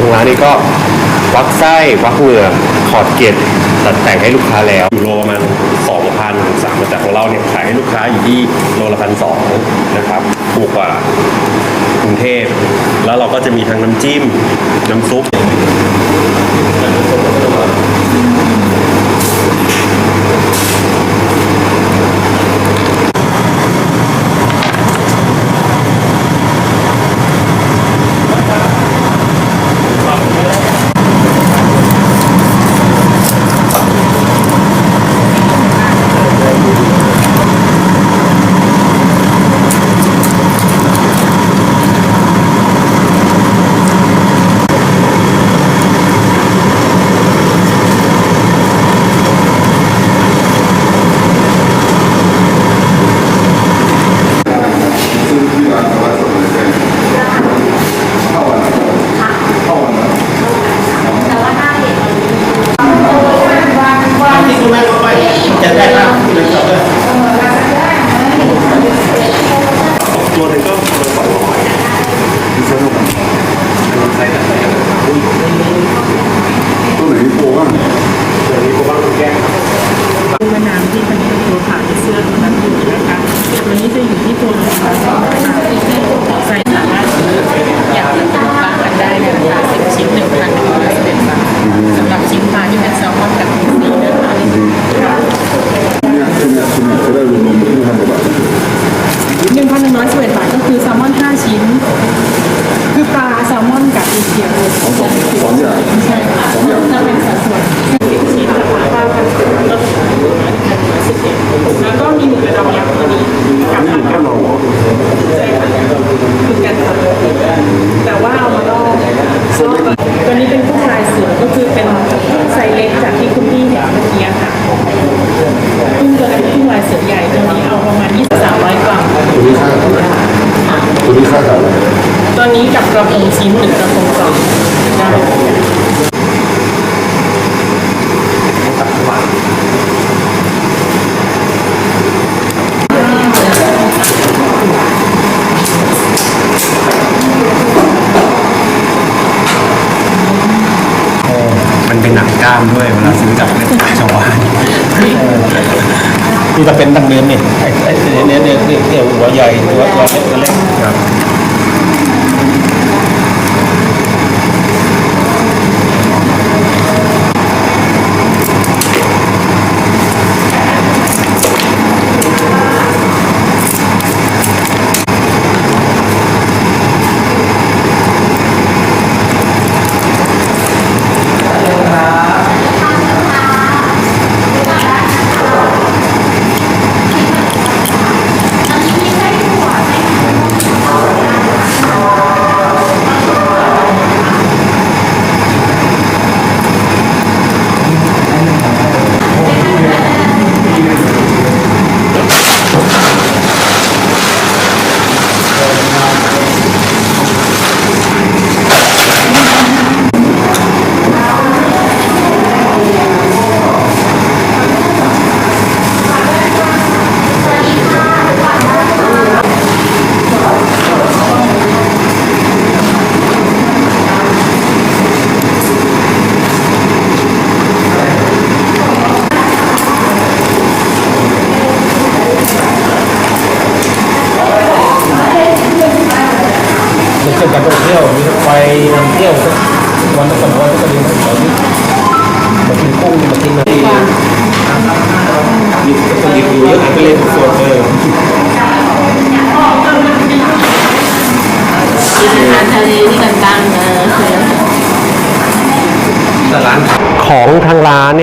ในทางร้านนี้ก็วักไส้วักเหงือกขอดเกล็ดตัดแต่งให้ลูกค้าแล้วอยู่โลประมาณสองพันสามแต่ของเราเนี่ยขายให้ลูกค้าอยู่ที่โลละพันสองนะครับถูกกว่ากรุงเทพ แล้วเราก็จะมีทั้งน้ำจิ้ม น้ำซุป ระพงชิ้นหรือกระพงกล่องได้มันเป็นหนังกล้ามด้วยเวลาซื้อจากชาวบ้านที่จะเป็นดังเดิมเนี่ยไอ้ไอ้เนี่ยเนี่ยเนี่ยเนี่ยหัวใหญ่หัวหัวเล็กหัวเล็กครับ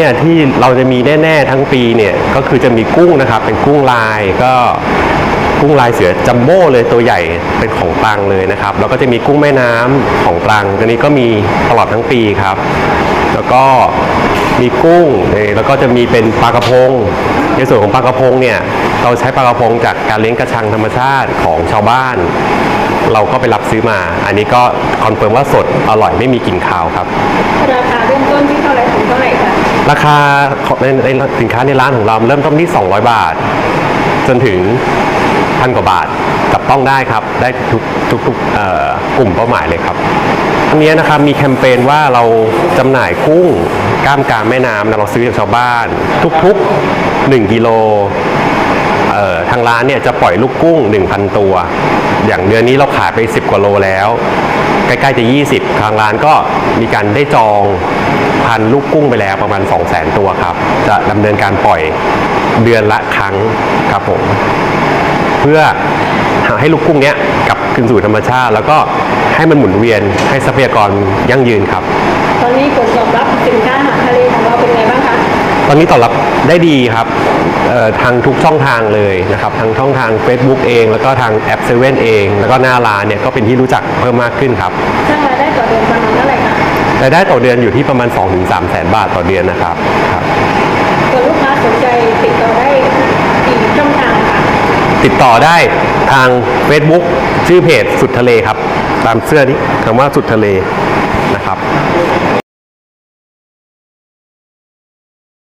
เนี่ยที่เราจะมีแน่ ๆ ทั้งปีเนี่ยก็คือจะมีกุ้งนะครับ เป็นกุ้งลายก็กุ้งลายเสือจัมโบ้เลยตัวใหญ่เป็นของตรังเลยนะครับ แล้วก็จะมีกุ้งแม่น้ำของตรังตัวนี้ก็มีตลอดทั้งปีครับ แล้วก็มีกุ้งแล้วก็จะมีเป็นปลากระพง ในส่วนของปลากระพงเนี่ยเราใช้ปลากระพงจากการเลี้ยงกระชังธรรมชาติของชาวบ้าน เราก็ไปรับซื้อมา อันนี้ก็คอนเฟิร์มว่าสดอร่อยไม่มีกลิ่นคาวครับราคา ราคาในในสินค้าในร้านของเราเริ่มต้นที่ 200 บาท จนถึงพันกว่าบาทจับต้องได้ครับ ได้ทุกทุกทุกกลุ่มเป้าหมายเลยครับอันนี้นะครับมีแคมเปญว่าเราจำหน่ายกุ้งกล้ามกรามแม่น้ำนะเราซื้อจากชาวบ้าน ทุกๆ 1กิโลทางร้านเนี่ยจะปล่อยลูกกุ้ง 1,000 ตัว อย่างเดือนนี้เราขายไป 10 กว่าโลแล้ว ใกล้ๆจะ 20 ทางร้านก็มีการได้จอง พันลูกกุ้งไปแล้วประมาณ 200,000 ตัวครับ จะดำเนินการปล่อยเดือนละครั้งครับผม เพื่อให้ลูกกุ้งเนี้ยกลับคืนสู่ธรรมชาติ แล้วก็ให้มันหมุนเวียนให้ทรัพยากรยั่งยืนครับ ตอนนี้ผลตอบรับสินค้าอาหารทะเลของเราเป็นไงบ้างคะ ตอนนี้ตอบรับได้ดีครับเอ่อทางทุกช่องทางเลยนะครับทางช่องทาง Facebook เอง แล้วก็ทางแอปเซเว่นเอง แล้วก็หน้าร้านเนี่ยก็เป็นที่รู้จักเพิ่มมากขึ้นครับสร้างรายได้ ร่คะรายได้ต่อเดือนอยู่ที่ประมาณ 2-3แสนบาทต่อเดือนนะครับครับ ส่วนลูกค้าสนใจติดต่อได้กี่ช่องทางคะติดต่อได้ทาง Facebook ชื่อเพจสุดทะเลครับ ตามเสื้อนี้คำว่าสุดทะเลนะครับ